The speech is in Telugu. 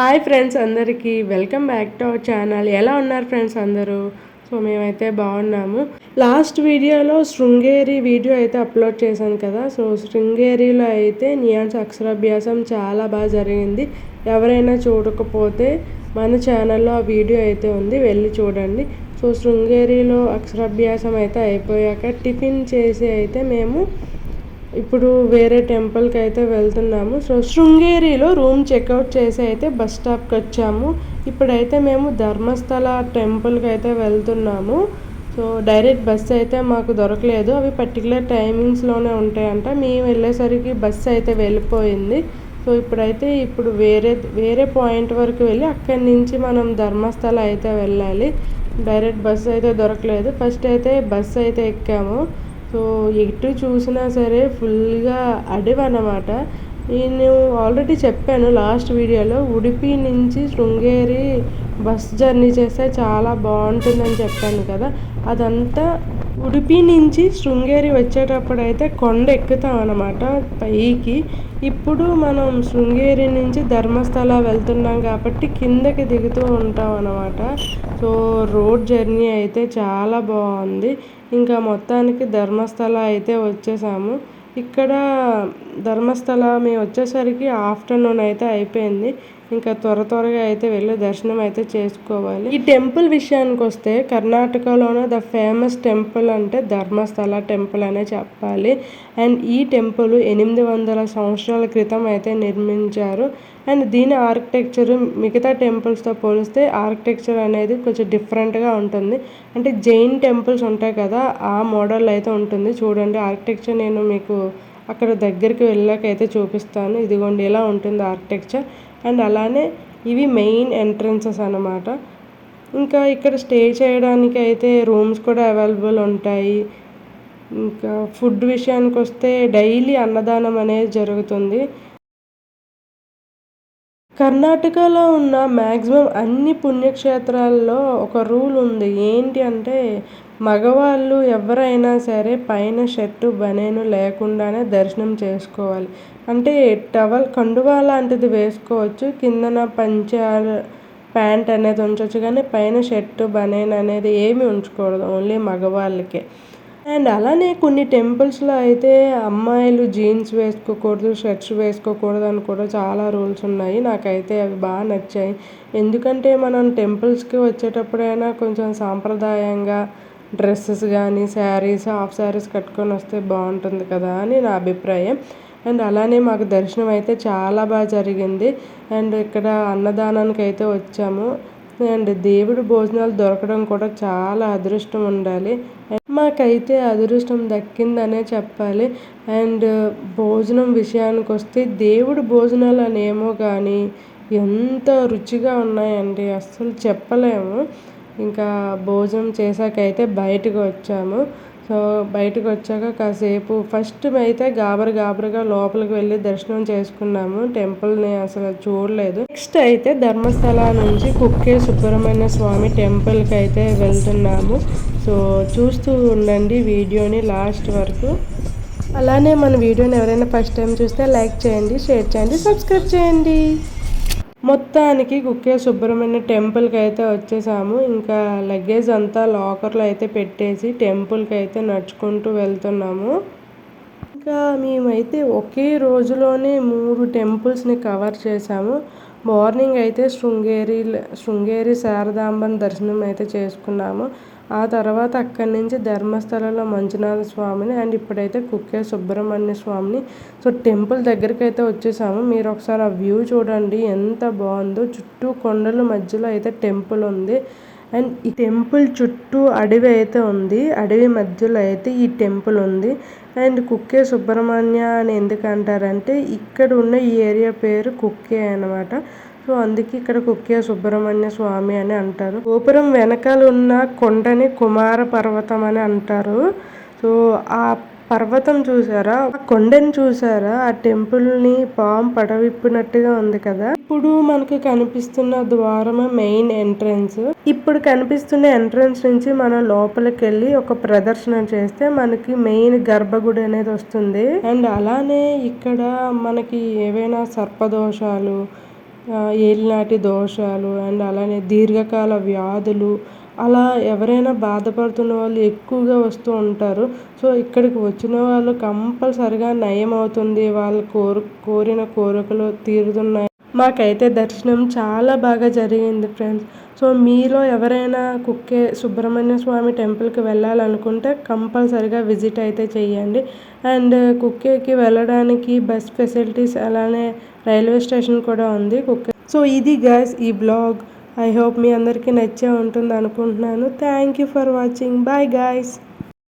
హాయ్ ఫ్రెండ్స్ అందరికీ welcome back to our channel ఎలా ఉన్నారు ఫ్రెండ్స్ అందరూ? సో మేమైతే బాగున్నాము. లాస్ట్ వీడియోలో శృంగేరి వీడియో అయితే అప్లోడ్ చేశాను కదా. సో శృంగేరిలో అయితే నియాన్స్ అక్షరాభ్యాసం చాలా బాగా జరిగింది. ఎవరైనా చూడకపోతే మన ఛానల్లో ఆ వీడియో అయితే ఉంది. వెళ్ళి చూడండి. సో శృంగేరిలో అక్షరాభ్యాసం అయితే అయిపోయాక టిఫిన్ చేసి అయితే మేము ఇప్పుడు వేరే టెంపుల్కి అయితే వెళ్తున్నాము. సో శృంగేరిలో రూమ్ చెక్అవుట్ చేసి అయితే బస్ స్టాప్కి వచ్చాము. ఇప్పుడైతే మేము ధర్మస్థల టెంపుల్కి అయితే వెళ్తున్నాము. సో డైరెక్ట్ బస్ అయితే మాకు దొరకలేదు. అవి పర్టికులర్ టైమింగ్స్లోనే ఉంటాయంట. మేము వెళ్ళేసరికి బస్సు అయితే వెళ్ళిపోయింది. సో ఇప్పుడైతే ఇప్పుడు వేరే వేరే పాయింట్ వరకు వెళ్ళి అక్కడి నుంచి మనం ధర్మస్థల అయితే వెళ్ళాలి. డైరెక్ట్ బస్సు అయితే దొరకలేదు. ఫస్ట్ అయితే బస్సు అయితే ఎక్కాము. సో ఎటు చూసినా సరే ఫుల్గా అడవి అన్నమాట నేను ఆల్రెడీ చెప్పాను లాస్ట్ వీడియోలో ఉడిపి నుంచి శృంగేరి బస్ జర్నీ చేస్తే చాలా బాగుంటుందని చెప్పాను కదా అదంతా ఉడిపి నుంచి శృంగేరి వచ్చేటప్పుడు అయితే కొండ ఎక్కుతాం అనమాట పైకి. ఇప్పుడు మనం శృంగేరి నుంచి ధర్మస్థల వెళ్తున్నాం కాబట్టి కిందకి దిగుతూ ఉంటాం అనమాట సో రోడ్ జర్నీ అయితే చాలా బాగుంది. ఇంకా మొత్తానికి ధర్మస్థల అయితే వచ్చేసాము. ఇక్కడ ధర్మస్థల మేము వచ్చేసరికి ఆఫ్టర్నూన్ అయితే అయిపోయింది. ఇంకా త్వర త్వరగా అయితే వెళ్ళి దర్శనం అయితే చేసుకోవాలి. ఈ టెంపుల్ విషయానికి వస్తే కర్ణాటకలోనే ద ఫేమస్ టెంపుల్ అంటే ధర్మస్థల టెంపుల్ అనే చెప్పాలి. అండ్ ఈ టెంపుల్ ఎనిమిది వందల సంవత్సరాల క్రితం అయితే నిర్మించారు. అండ్ దీని ఆర్కిటెక్చర్ మిగతా టెంపుల్స్తో పోలిస్తే ఆర్కిటెక్చర్ అనేది కొంచెం డిఫరెంట్గా ఉంటుంది. అంటే జైన్ టెంపుల్స్ ఉంటాయి కదా ఆ మోడల్ అయితే ఉంటుంది. చూడండి ఆర్కిటెక్చర్ నేను మీకు అక్కడ దగ్గరికి వెళ్ళాక అయితే చూపిస్తాను. ఇదిగోండి ఎలా ఉంటుంది ఆర్కిటెక్చర్. అండ్ అలానే ఇవి మెయిన్ ఎంట్రన్సెస్ అనమాట ఇంకా ఇక్కడ స్టే చేయడానికి అయితే రూమ్స్ కూడా అవైలబుల్ ఉంటాయి. ఇంకా ఫుడ్ విషయానికి వస్తే డైలీ అన్నదానం అనేది జరుగుతుంది. కర్ణాటకలో ఉన్న మ్యాక్సిమం అన్ని పుణ్యక్షేత్రాల్లో ఒక రూల్ ఉంది. ఏంటి అంటే మగవాళ్ళు ఎవరైనా సరే పైన షర్టు బనేను లేకుండానే దర్శనం చేసుకోవాలి. అంటే టవల్ కండువా లాంటిది వేసుకోవచ్చు. కిందన పంచ ప్యాంట్ అనేది ఉంచవచ్చు కానీ పైన షర్టు బనేన్ అనేది ఏమి ఉంచకూడదు. ఓన్లీ మగవాళ్ళకే. అండ్ అలానే కొన్ని టెంపుల్స్లో అయితే అమ్మాయిలు జీన్స్ వేసుకోకూడదు షర్ట్స్ వేసుకోకూడదు అని కూడా చాలా రూల్స్ ఉన్నాయి. నాకైతే అవి బాగా నచ్చాయి. ఎందుకంటే మనం టెంపుల్స్కి వచ్చేటప్పుడైనా కొంచెం సాంప్రదాయంగా డ్రెస్సెస్ కానీ శారీస్ హాఫ్ శారీస్ కట్టుకొని వస్తే బాగుంటుంది కదా అని నా అభిప్రాయం. అండ్ అలానే మాకు దర్శనం అయితే చాలా బాగా జరిగింది. అండ్ ఇక్కడ అన్నదానానికి అయితే వచ్చాము. అండ్ దేవుడు భోజనాలు దొరకడం కూడా చాలా అదృష్టం ఉండాలి. మాకైతే అదృష్టం దక్కిందనే చెప్పాలి. అండ్ భోజనం విషయానికి వస్తే దేవుడు భోజనాలు అనేమో కానీ ఎంత రుచిగా ఉన్నాయండి అస్సలు చెప్పలేము. ఇంకా భోజనం చేశాకైతే బయటకు వచ్చాము. సో బయటకు వచ్చాక కాసేపు ఫస్ట్ అయితే గాబర గాబరగా లోపలికి వెళ్ళి దర్శనం చేసుకున్నాము. టెంపుల్ని అసలు చూడలేదు. నెక్స్ట్ అయితే ధర్మస్థల నుంచి కుక్కే సుబ్రహ్మణ్య స్వామి టెంపుల్కి అయితే వెళ్తున్నాము. సో చూస్తూ ఉండండి వీడియోని లాస్ట్ వరకు. అలానే మన వీడియోని ఎవరైనా ఫస్ట్ టైం చూస్తే లైక్ చేయండి షేర్ చేయండి సబ్స్క్రైబ్ చేయండి. మొత్తానికి కుక్కే శుభ్రమైన టెంపుల్కి అయితే వచ్చేసాము. ఇంకా లగేజ్ అంతా లాకర్లో అయితే పెట్టేసి టెంపుల్కి అయితే నడుచుకుంటూ వెళ్తున్నాము. ఇంకా మేమైతే ఒకే రోజులోనే మూడు టెంపుల్స్ని కవర్ చేసాము. మార్నింగ్ అయితే శృంగేరి శృంగేరి శారదాంబన్ దర్శనం అయితే చేసుకున్నాము. ఆ తర్వాత అక్కడి నుంచి ధర్మస్థలంలో మంజునాథ స్వామిని అండ్ ఇప్పుడైతే కుక్కే సుబ్రహ్మణ్య స్వామిని. సో టెంపుల్ దగ్గరికి అయితే వచ్చేసాము. మీరు ఒకసారి ఆ వ్యూ చూడండి ఎంత బాగుందో. చుట్టూ కొండల మధ్యలో అయితే టెంపుల్ ఉంది. అండ్ ఈ టెంపుల్ చుట్టూ అడవి అయితే ఉంది. అడవి మధ్యలో అయితే ఈ టెంపుల్ ఉంది. అండ్ కుక్కే సుబ్రహ్మణ్య అని ఎందుకు అంటారంటే ఇక్కడ ఉన్న ఈ ఏరియా పేరు కుక్కే అనమాట సో అందుకే ఇక్కడ కుక్కే సుబ్రహ్మణ్య స్వామి అని అంటారు. గోపురం వెనకాల ఉన్న కొండని కుమార పర్వతం అని అంటారు. సో ఆ పర్వతం చూసారా? ఆ కొండని చూసారా? ఆ టెంపుల్ని పాము పడవిప్పినట్టుగా ఉంది కదా? ఇప్పుడు మనకు కనిపిస్తున్న ద్వారమే మెయిన్ ఎంట్రన్స్. ఇప్పుడు కనిపిస్తున్న ఎంట్రన్స్ నుంచి మనం లోపలికి వెళ్ళి ఒక ప్రదర్శన చేస్తే మనకి మెయిన్ గర్భగుడి అనేది వస్తుంది. అండ్ అలానే ఇక్కడ మనకి ఏవైనా సర్పదోషాలు ఏలినాటి దోషాలు అండ్ అలానే దీర్ఘకాల వ్యాధులు అలా ఎవరైనా బాధపడుతున్న వాళ్ళు ఎక్కువగా వస్తూ ఉంటారు. సో ఇక్కడికి వచ్చిన వాళ్ళు కంపల్సరిగా నయం అవుతుంది వాళ్ళు కోరు కోరిన కోరికలు తీరుతున్నాయి. మాకైతే దర్శనం చాలా బాగా జరిగింది ఫ్రెండ్స్. సో మీలో ఎవరైనా కుక్కే సుబ్రహ్మణ్య స్వామి టెంపుల్కి వెళ్ళాలనుకుంటే కంపల్సరిగా విజిట్ అయితే చేయండి అండ్ కుక్కేకి వెళ్ళడానికి బస్ ఫెసిలిటీస్ అలానే రైల్వే స్టేషన్ కూడా ఉంది కుక్కే. సో ఇది గ్యాస్ ఈ బ్లాగ్. ఐ హోప్ మీ అందరికీ నచ్చే ఉంటుంది అనుకుంటున్నాను. Thank you for watching bye guys